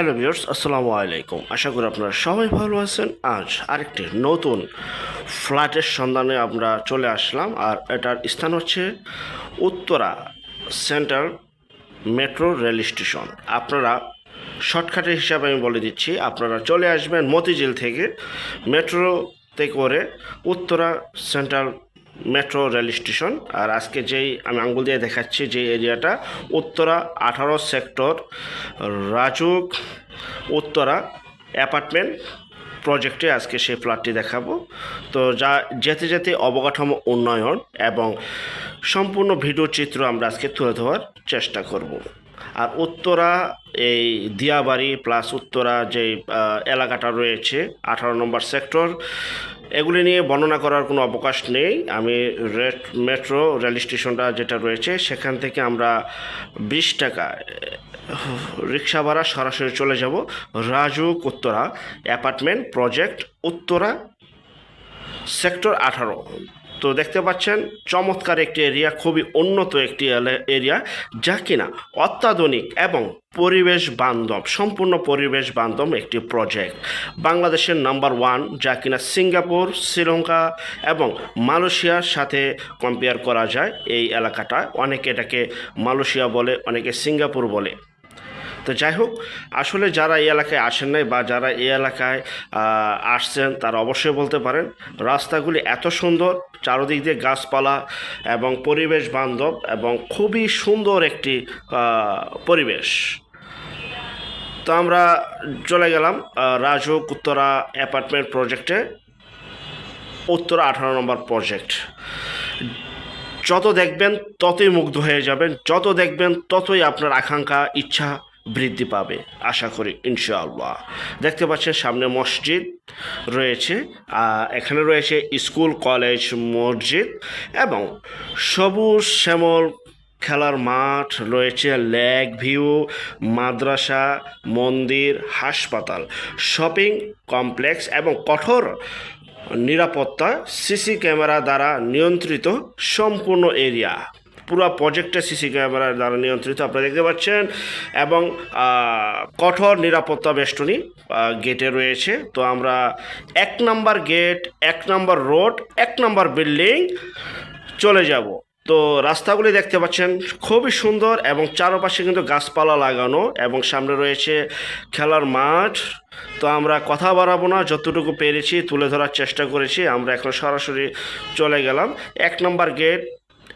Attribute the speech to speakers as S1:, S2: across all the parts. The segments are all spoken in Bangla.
S1: হ্যালো ভিউয়ার্স, আসসালামু আলাইকুম। আশা করি আপনারা সবাই ভালো আছেন। আজ আরেকটি নতুন ফ্ল্যাটের সন্ধানে আমরা চলে আসলাম, আর এটার স্থান হচ্ছে Uttara central metro rail station. আপনারা শর্টকাটের হিসাবে আমি বলে দিচ্ছি, আপনারা চলে আসবেন মতিঝিল থেকে, মেট্রোতে করে Uttara central metro rail station আর আজকে যেই আমি আঙ্গুল দিয়ে দেখাচ্ছি যে এরিয়াটা, উত্তরা আঠারো সেক্টর রাজুক উত্তরা অ্যাপার্টমেন্ট প্রজেক্টে আজকে সেই ফ্ল্যাটটি দেখাবো। তো যা যেতে যেতে অবকাঠামো উন্নয়ন এবং সম্পূর্ণ ভিডিও চিত্র আমরা আজকে তুলে ধরার চেষ্টা করব। আর উত্তরা এই দিয়াবাড়ি প্লাস উত্তরা যে এলাকাটা রয়েছে, আঠারো নম্বর সেক্টর এগুলি নিয়ে বর্ণনা করার কোনো অবকাশ নেই। আমি রেড মেট্রো রেল স্টেশনটা যেটা রয়েছে, সেখান থেকে আমরা বিশ টাকা, রিক্সা ভাড়া সরাসরি চলে যাব Raju Uttara apartment project Uttara, sector আঠারো। তো দেখতে পাচ্ছেন, চমৎকার একটি এরিয়া খুবই উন্নত একটি এরিয়া যা কিনা অত্যাধুনিক এবং পরিবেশ বান্ধব, সম্পূর্ণ পরিবেশ বান্ধব একটি প্রজেক্ট বাংলাদেশের নাম্বার ওয়ান যা কিনা সিঙ্গাপুর, শ্রীলঙ্কা এবং মালয়েশিয়ার সাথে কম্পেয়ার করা যায় এই এলাকাটা। অনেকে এটাকে মালয়েশিয়া বলে, অনেকে সিঙ্গাপুর বলে। তো যাই হোক, আসলে যারা এই এলাকায় আসেন নাই বা যারা এই এলাকায় আসছেন, তারা অবশ্যই বলতে পারেন, রাস্তাগুলি এত সুন্দর, চারদিক দিয়ে গাছপালা এবং পরিবেশ বান্ধব এবং খুবই সুন্দর একটি পরিবেশ। তো আমরা চলে গেলাম রাজুক উত্তরা অ্যাপার্টমেন্ট প্রজেক্টে, উত্তরা আঠারো নম্বর প্রজেক্ট। যত দেখবেন ততই মুগ্ধ হয়ে যাবেন, যত দেখবেন ততই আপনার আকাঙ্ক্ষা, ইচ্ছা বৃদ্ধি পাবে, আশা করি, ইনশাআল্লাহ। দেখতে পাচ্ছেন সামনে মসজিদ রয়েছে এখানে রয়েছে স্কুল, কলেজ, মসজিদ এবং সবুজ শ্যামল খেলার মাঠ রয়েছে, লেক ভিউ, মাদ্রাসা, মন্দির, হাসপাতাল, শপিং কমপ্লেক্স এবং কঠোর নিরাপত্তা, সিসি ক্যামেরা দ্বারা নিয়ন্ত্রিত সম্পূর্ণ এরিয়া। পুরো প্রজেক্টে সিসি ক্যামেরা দ্বারা নিয়ন্ত্রিত আপনারা দেখতে পাচ্ছেন। এবং কঠোর নিরাপত্তা বেষ্টনী গেটে রয়েছে। তো আমরা এক নাম্বার গেট এক নাম্বার রোড এক নাম্বার বিল্ডিং চলে যাব। তো রাস্তাগুলি দেখতে পাচ্ছেন, খুবই সুন্দর এবং চারপাশে কিন্তু গাছপালা লাগানো এবং সামনে রয়েছে খেলার মাঠ। তো আমরা কথা বাড়াবো না, যতটুকু পেরেছি তুলে ধরার চেষ্টা করেছি। আমরা এখন সরাসরি চলে গেলাম। এক নম্বর গেট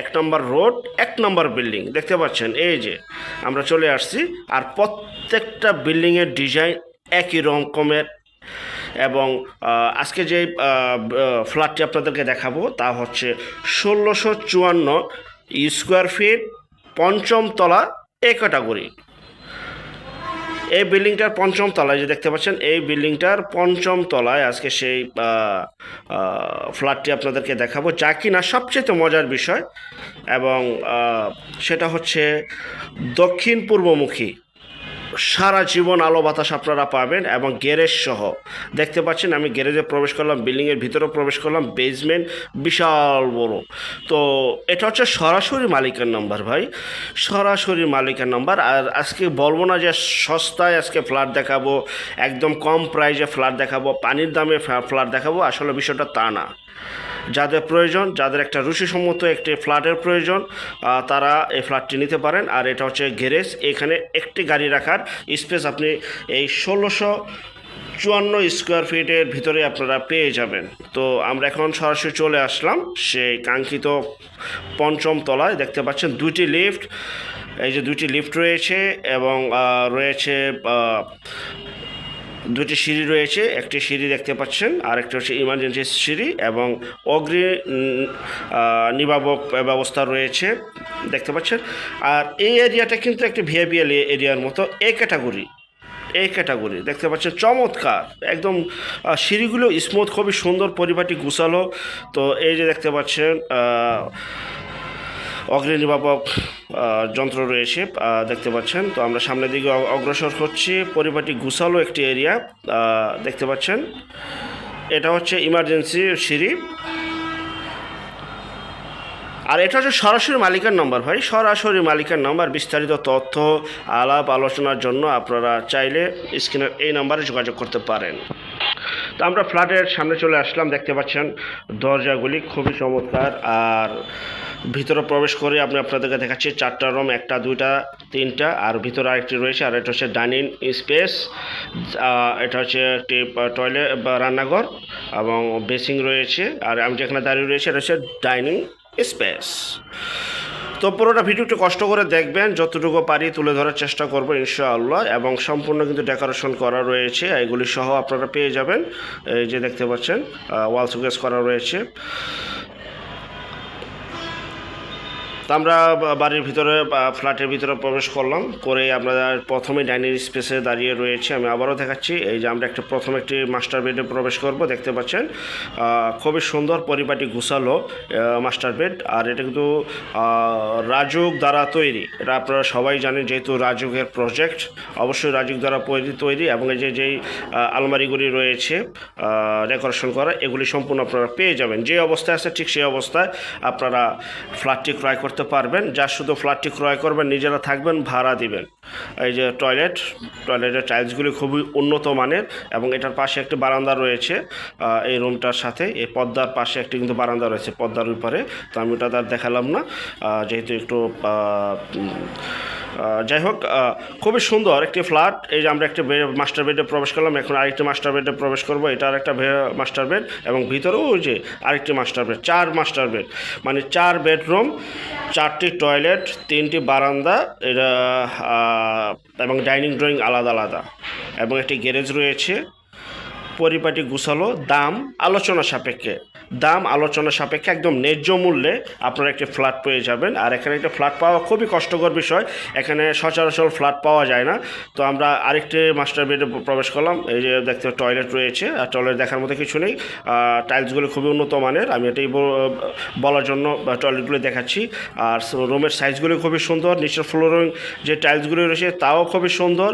S1: এক নম্বর রোড, এক নম্বর বিল্ডিং। দেখতে পাচ্ছেন, এই যে আমরা চলে আসছি, আর প্রত্যেকটা বিল্ডিংয়ের ডিজাইন একই রকমের। এবং আজকে যে ফ্ল্যাটটি আপনাদেরকে দেখাবো, তা হচ্ছে ষোলোশো চুয়ান্ন স্কোয়ার ফিট পঞ্চম তলা এ ক্যাটাগরি। এই বিল্ডিংটার পঞ্চম তলায় যে দেখতে পাচ্ছেন, এই বিল্ডিংটার পঞ্চম তলায় আজকে সেই ফ্ল্যাটটি আপনাদেরকে দেখাবো, যা কি না সবচেয়ে মজার বিষয় এবং সেটা হচ্ছে দক্ষিণ পূর্বমুখী। সারা জীবন আলো বাতাস আপনারা পাবেন এবং গ্যারেজ সহ। দেখতে পাচ্ছেন, আমি গ্যারেজে প্রবেশ করলাম বিল্ডিংয়ের ভিতরে প্রবেশ করলাম বেসমেন্ট বিশাল বড়। তো এটা হচ্ছে সরাসরি মালিকের নাম্বার ভাই, সরাসরি মালিকের নাম্বার। আর আজকে বলব না যে সস্তায় আজকে ফ্ল্যাট দেখাবো, একদম কম প্রাইজে ফ্ল্যাট দেখাবো, পানির দামে ফ্ল্যাট দেখাবো, আসলে বিষয়টা তা না। যাদের প্রয়োজন, যাদের একটা রুচিসম্মত একটি ফ্ল্যাটের প্রয়োজন তারা এই ফ্ল্যাটটি নিতে পারেন। আর এটা হচ্ছে গ্যারেজ। এখানে একটি গাড়ি রাখার স্পেস আপনি এই ষোলোশো চুয়ান্ন স্কোয়ার ফিটের ভিতরে আপনারা পেয়ে যাবেন। তো আমরা এখন সরাসরি চলে আসলাম সেই কাঙ্ক্ষিত পঞ্চম তলায়। দেখতে পাচ্ছেন দুটি লিফট। এই যে দুটি লিফট রয়েছে এবং রয়েছে দুটি সিঁড়ি রয়েছে, একটি সিঁড়ি দেখতে পাচ্ছেন আর একটি হচ্ছে ইমার্জেন্সি সিঁড়ি এবং অগ্নি নিবাবক ব্যবস্থা রয়েছে, দেখতে পাচ্ছেন। আর এই এরিয়াটা কিন্তু একটি ভিআইপিএল এরিয়ার মতো এ ক্যাটাগরি এই ক্যাটাগরি দেখতে পাচ্ছেন, চমৎকার, একদম সিঁড়িগুলো স্মুথ খুবই সুন্দর, পরিপাটি, গুছালো, তো এই যে দেখতে পাচ্ছেন আহ, অগ্নি নির্বাপক যন্ত্র রয়েছে দেখতে পাচ্ছেন। তো আমরা সামনের দিকে অগ্রসর হচ্ছি পরিপাটি গুছালো একটি এরিয়া দেখতে পাচ্ছেন। এটা হচ্ছে ইমার্জেন্সি সিঁড়ি। আর এটা হচ্ছে সরাসরি মালিকের নম্বর ভাই। সরাসরি মালিকের নম্বর বিস্তারিত তথ্য আলাপ আলোচনার জন্য আপনারা চাইলে স্ক্রিনের এই নাম্বারে যোগাযোগ করতে পারেন। তো আমরা ফ্ল্যাটের সামনে চলে আসলাম, দেখতে পাচ্ছেন দরজাগুলি খুবই চমৎকার। আর ভিতরে প্রবেশ করে আমি আপনাদেরকে দেখাচ্ছি, চারটা রুম একটা, দুইটা, তিনটা, আর ভিতরে আরেকটি রয়েছে, আর এটা হচ্ছে ডাইনিং স্পেস এটা হচ্ছে একটি টয়লেট বা রান্নাঘর, এবং বেসিং রয়েছে, আর আমি যেখানে দাঁড়িয়ে রয়েছে, এটা হচ্ছে ডাইনিং স্পেস তো পুরোটা ভিডিও একটু কষ্ট করে দেখবেন, যতটুকু পারি তুলে ধরার চেষ্টা করব ইনশাআল্লাহ, এবং সম্পূর্ণ কিন্তু ডেকোরেশন করা রয়েছে, এগুলি সহ আপনারা পেয়ে যাবেন। এই যে দেখতে পাচ্ছেন ওয়াল সুকেস করা রয়েছে। তো আমরা বাড়ির ভিতরে ফ্ল্যাটের ভিতরে প্রবেশ করলাম। করে আমরা প্রথমে ডাইনিং স্পেসে দাঁড়িয়ে রয়েছে। আমি আবারও দেখাচ্ছি। এই যে আমরা একটা প্রথম একটি মাস্টার বেডে প্রবেশ করব, দেখতে পাচ্ছেন। খুবই সুন্দর পরিপাটি গুছালো মাস্টার বেড। আর এটা কিন্তু রাজুক দ্বারা তৈরি। এটা আপনারা সবাই জানেন যেহেতু রাজুকের প্রজেক্ট। অবশ্যই রাজুক দ্বারা তৈরি তৈরি এবং এই যে যেই আলমারিগুলি রয়েছে ডেকোরেশন করা, এগুলি সম্পূর্ণ আপনারা পেয়ে যাবেন। যে অবস্থায় আছে ঠিক সেই অবস্থায় আপনারা ফ্ল্যাটটি ক্রয় করতে পারবেন, যা শুধু ফ্ল্যাটটি ক্রয় করবেন, নিজেরা থাকবেন, ভাড়া দিবেন। এই যে টয়লেট, টয়লেটের টাইলসগুলি খুবই উন্নত মানের এবং এটার পাশে একটি বারান্দা রয়েছে এই রুমটার সাথে। এই পদ্মার পাশে একটি কিন্তু বারান্দা রয়েছে পদ্মার উপরে। তো আমি ওটা তার দেখালাম না। যেহেতু একটু যাই হোক খুবই সুন্দর একটি ফ্ল্যাট এই যে আমরা একটি মাস্টার বেডে প্রবেশ করলাম, এখন আরেকটি মাস্টার বেডে প্রবেশ করব। এটা আরেকটা মাস্টার বেড এবং ভিতরেও ওই যে আরেকটি মাস্টার বেড চার মাস্টার বেড মানে চার বেডরুম চারটি টয়লেট তিনটি বারান্দা, এটা এবং ডাইনিং ড্রয়িং আলাদা আলাদা। এবং একটি গ্যারেজ রয়েছে। পরিপাটি গুছালো, দাম আলোচনা সাপেক্ষে। দাম আলোচনা সাপেক্ষে একদম ন্যায্য মূল্যে আপনারা একটি ফ্ল্যাট পেয়ে যাবেন। আর এখানে একটা ফ্ল্যাট পাওয়া খুবই কষ্টকর বিষয়। এখানে সচরাচর ফ্ল্যাট পাওয়া যায় না। তো আমরা আরেকটি মাস্টার বেডে প্রবেশ করলাম। এই যে দেখতে টয়লেট রয়েছে। আর টয়লেট দেখার মতো কিছু নেই। টাইলসগুলো খুবই উন্নত মানের। আমি এটাই বলার জন্য টয়লেটগুলো দেখাচ্ছি। আর রুমের সাইজগুলো খুবই সুন্দর। নিচের ফ্লোরিং যে টাইলসগুলো রয়েছে, তাও খুবই সুন্দর।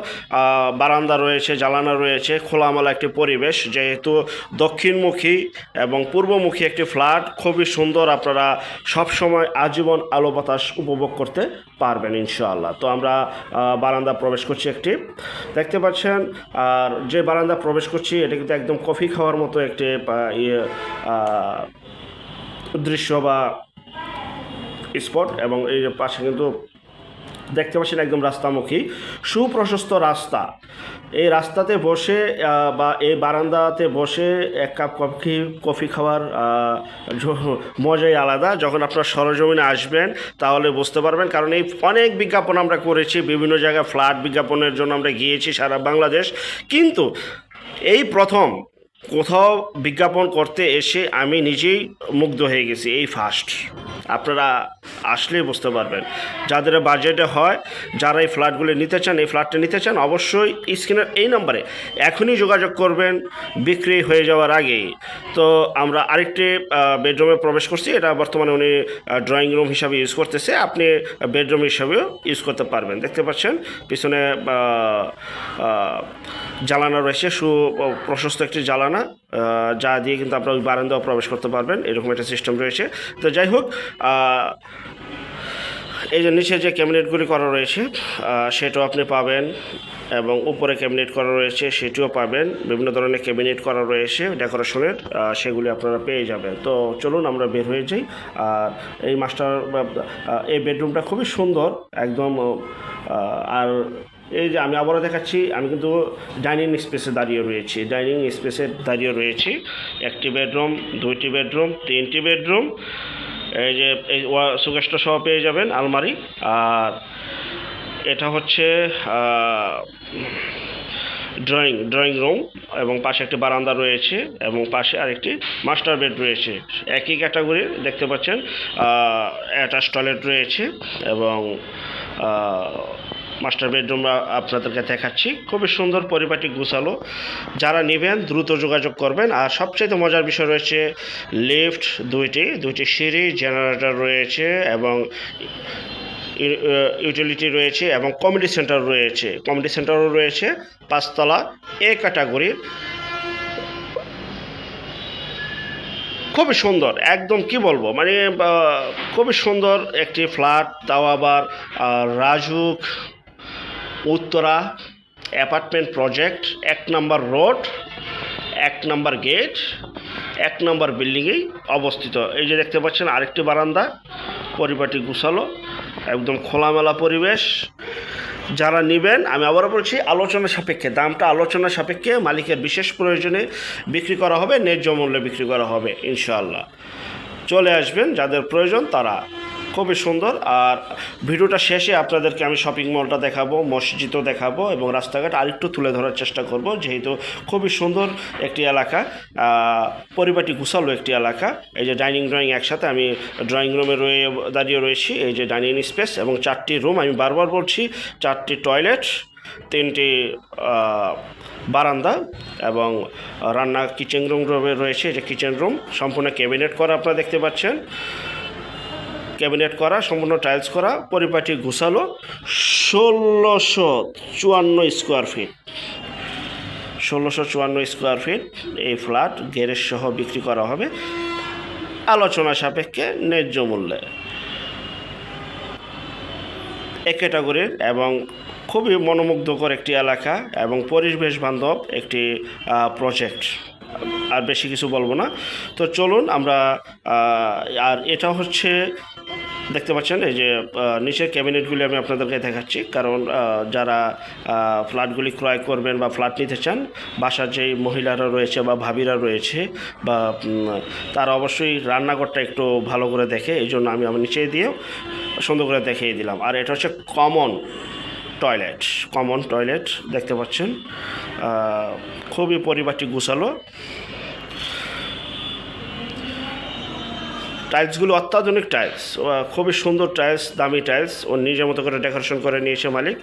S1: বারান্দা রয়েছে জ্বালানা রয়েছে, খোলামেলা একটি পরিবেশ। যেহেতু দক্ষিণমুখী এবং পূর্বমুখী একটি ফ্ল্যাট, খুবই সুন্দর আপনারা সবসময় আজীবন আলো বাতাস উপভোগ করতে পারবেন ইনশাআল্লাহ। তো আমরা বারান্দা প্রবেশ করছি একটি। দেখতে পাচ্ছেন, আর যে বারান্দা প্রবেশ করছি, এটা কিন্তু একদম কফি খাওয়ার মতো একটি ইয়ে দৃশ্য বা স্পট এবং এই পাশে কিন্তু দেখতে পাচ্ছেন একদম রাস্তামুখী। সুপ্রশস্ত রাস্তা। এই রাস্তাতে বসে বা এই বারান্দাতে বসে এক কাপ কফি কফি খাওয়ার মজাই আলাদা। যখন আপনার সরজমিনে আসবেন, তাহলে বুঝতে পারবেন। কারণ এই অনেক বিজ্ঞাপন আমরা করেছি, বিভিন্ন জায়গায় ফ্ল্যাট বিজ্ঞাপনের জন্য আমরা গিয়েছি সারা বাংলাদেশ। কিন্তু এই প্রথম কোথাও বিজ্ঞাপন করতে এসে আমি নিজেই মুগ্ধ হয়ে গেছি এই ফার্স্ট আপনারা আসলেই বুঝতে পারবেন। যাদের বাজেটে হয়, যারা এই ফ্ল্যাটগুলি নিতে চান, এই ফ্ল্যাটটা নিতে চান, অবশ্যই স্ক্রিনের এই নম্বরে এখনই যোগাযোগ করবেন, বিক্রি হয়ে যাওয়ার আগেই তো আমরা আরেকটি বেডরুমে প্রবেশ করছি। এটা বর্তমানে উনি ড্রয়িং রুম হিসাবে ইউজ করতেছে। আপনি বেডরুম হিসাবেও ইউজ করতে পারবেন। দেখতে পাচ্ছেন, পিছনে জ্বালানা রয়েছে। সু, প্রশস্ত একটি জ্বালানা। আহ, যা দিয়ে কিন্তু আপনার ওই বারান্দাও প্রবেশ করতে পারবেন এরকম একটা সিস্টেম রয়েছে। তো যাই হোক এই যে নিচে যে ক্যাবিনেটগুলি করা রয়েছে সেটাও আপনি পাবেন এবং উপরে ক্যাবিনেট করা রয়েছে সেটিও পাবেন। বিভিন্ন ধরনের ক্যাবিনেট করা রয়েছে ডেকোরেশনের সেগুলি আপনারা পেয়ে যাবেন। তো চলুন আমরা বের হয়ে যাই। আর এই মাস্টার এই বেডরুমটা খুবই সুন্দর একদম আর এই যে আমি আবারও দেখাচ্ছি, আমি কিন্তু ডাইনিং স্পেসে দাঁড়িয়ে রয়েছি। ডাইনিং স্পেসে দাঁড়িয়ে রয়েছি। একটি বেডরুম, দুইটি বেডরুম, তিনটি বেডরুম। এই যে এই সুগেস্ট সহ পেয়ে যাবেন আলমারি। আর এটা হচ্ছে ড্রয়িং ড্রয়িং রুম এবং পাশে একটি বারান্দা রয়েছে এবং পাশে আরেকটি মাস্টার বেড রয়েছে। একই ক্যাটাগরির দেখতে পাচ্ছেন অ্যাটাচ টয়লেট রয়েছে এবং মাস্টার বেডরুম আপনাদেরকে দেখাচ্ছি। খুবই সুন্দর পরিপাটি গুছালো। যারা নেবেন, দ্রুত যোগাযোগ করবেন। আর সবচেয়ে মজার বিষয় রয়েছে লিফট দুইটি দুইটি সিঁড়ি জেনারেটর রয়েছে এবং ইউটিলিটি রয়েছে এবং কমিউনিটি সেন্টার রয়েছে। কমিউনিটি সেন্টারও রয়েছে, পাঁচতলা, এ ক্যাটাগরির খুবই সুন্দর, একদম কি বলব? মানে খুবই সুন্দর একটি ফ্ল্যাট তাও আবার রাজুক উত্তরা অ্যাপার্টমেন্ট প্রজেক্ট, এক নম্বর রোড, এক নম্বর গেট, এক নম্বর বিল্ডিংয়েই অবস্থিত। এই যে দেখতে পাচ্ছেন, আরেকটি বারান্দা, পরিপাটি গুছালো, একদম খোলামেলা পরিবেশ। যারা নেবেন, আমি আবারও বলছি, আলোচনা সাপেক্ষে, দামটা আলোচনা সাপেক্ষে মালিকের বিশেষ প্রয়োজনে বিক্রি করা হবে, ন্যায্য মূল্যে বিক্রি করা হবে, ইনশাআল্লাহ। চলে আসবেন, যাদের প্রয়োজন তারা খুবই সুন্দর। আর ভিডিওটা শেষে আপনাদেরকে আমি শপিং মলটা দেখাবো, মসজিদও দেখাবো এবং রাস্তাঘাট আরেকটু তুলে ধরার চেষ্টা করব, যেহেতু খুবই সুন্দর একটি এলাকা। পরিপাটি গুছালো একটি এলাকা। এই যে ডাইনিং ড্রয়িং একসাথে আমি ড্রয়িং রুমে রয়ে, দাঁড়িয়ে রয়েছি। এই যে ডাইনিং স্পেস এবং চারটি রুম আমি বারবার বলছি, চারটি টয়লেট তিনটি বারান্দা এবং রান্না কিচেন রুম রয়েছে। যে কিচেন রুম সম্পূর্ণ ক্যাবিনেট করা আপনারা দেখতে পাচ্ছেন। ক্যাবিনেট করা, সম্পূর্ণ টাইলস করা, পরিপাটি ঘুষালো ষোলোশো চুয়ান্ন স্কোয়ার ফিট। ষোলোশো চুয়ান্ন স্কোয়ার ফিট এই ফ্ল্যাট গ্যারেজ সহ বিক্রি করা হবে। আলোচনা সাপেক্ষে ন্যায্য মূল্যে। এ ক্যাটাগরির এবং খুবই মনোমুগ্ধকর একটি এলাকা এবং পরিবেশ বান্ধব একটি প্রজেক্ট। আর বেশি কিছু বলব না। তো চলুন আমরা আর এটা হচ্ছে, দেখতে পাচ্ছেন এই যে নিচের ক্যাবিনেটগুলি আমি আপনাদেরকে দেখাচ্ছি। কারণ যারা ফ্ল্যাটগুলি ক্রয় করবেন বা ফ্ল্যাট নিতে চান, বাসার যেই মহিলারা রয়েছে বা ভাবিরা রয়েছে বা তারা অবশ্যই রান্নাঘরটা একটু ভালো করে দেখে, এই জন্য আমি আমার নিচে দিয়েও সুন্দর করে দেখিয়ে দিলাম। আর এটা হচ্ছে কমন টয়লেট কমন টয়লেট, দেখতে পাচ্ছেন। খুবই পরিবারটি গুছালো। টাইলসগুলো অত্যাধুনিক টাইলস খুবই সুন্দর টাইলস দামি টাইলস ও নিজের মতো করে ডেকোরেশন করে নিয়েছে মালিক।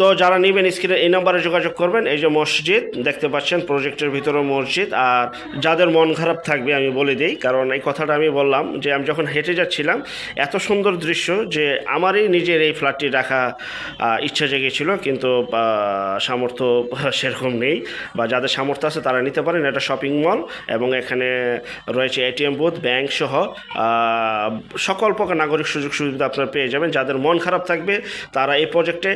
S1: তো যারা নেবেন স্ক্রিনে এই নাম্বারে যোগাযোগ করবেন, এই যে মসজিদ, দেখতে পাচ্ছেন প্রজেক্টের ভিতরে মসজিদ, আর যাদের মন খারাপ থাকবে আমি বলে দিই, কারণ এই কথাটা আমি বললাম যে আমি যখন হেঁটে যাচ্ছিলাম, এত সুন্দর দৃশ্য যে আমারই নিজের এই ফ্ল্যাটটি রাখা ইচ্ছা জেগেছিল, কিন্তু সামর্থ্য সেরকম নেই, বা যাদের সামর্থ্য আছে তারা নিতে পারেন, এটা শপিং মল, এবং এখানে রয়েছে এটিএম বুথ, ব্যাংক সহ সকল প্রকার নাগরিক সুযোগ সুবিধা আপনারা পেয়ে যাবেন, যাদের মন খারাপ থাকবে, তারা এই প্রজেক্টে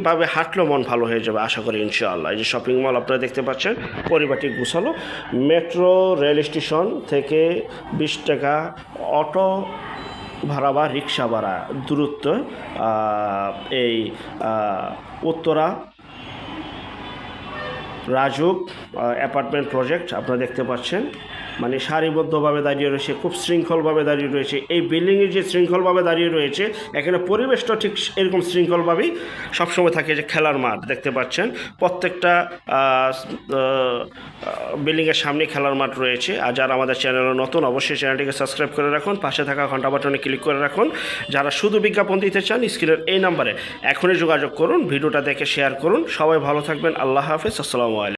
S1: একাকীভাবে হাঁটলেও মন ভালো হয়ে যাবে, আশা করি ইনশাআল্লাহ। এই যে শপিং মল আপনারা দেখতে পাচ্ছেন, পরিবারটি গুছালো। মেট্রো রেল স্টেশন থেকে বিশ টাকা অটো ভাড়া বা রিক্সা ভাড়া দূরত্ব এই উত্তরা রাজুক অ্যাপার্টমেন্ট প্রজেক্ট আপনারা দেখতে পাচ্ছেন। মানে সারিবদ্ধভাবে দাঁড়িয়ে রয়েছে, খুব শৃঙ্খলভাবে দাঁড়িয়ে রয়েছে। এই বিল্ডিংয়ে যে শৃঙ্খলভাবে দাঁড়িয়ে রয়েছে, এখানে পরিবেশটা ঠিক এরকম শৃঙ্খলভাবেই সবসময় থাকে যে খেলার মাঠ, দেখতে পাচ্ছেন। প্রত্যেকটা বিল্ডিংয়ের সামনে খেলার মাঠ রয়েছে। আর যারা আমাদের চ্যানেলে নতুন, অবশ্যই চ্যানেলটিকে সাবস্ক্রাইব করে রাখুন, পাশে থাকা ঘণ্টা বাটনে ক্লিক করে রাখুন। যারা শুধু বিজ্ঞাপন দিতে চান স্ক্রিনের এই নাম্বারে এখনই যোগাযোগ করুন, ভিডিওটা দেখে শেয়ার করুন। সবাই ভালো থাকবেন, আল্লাহ হাফেজ, আসসালামু আলাইকুম।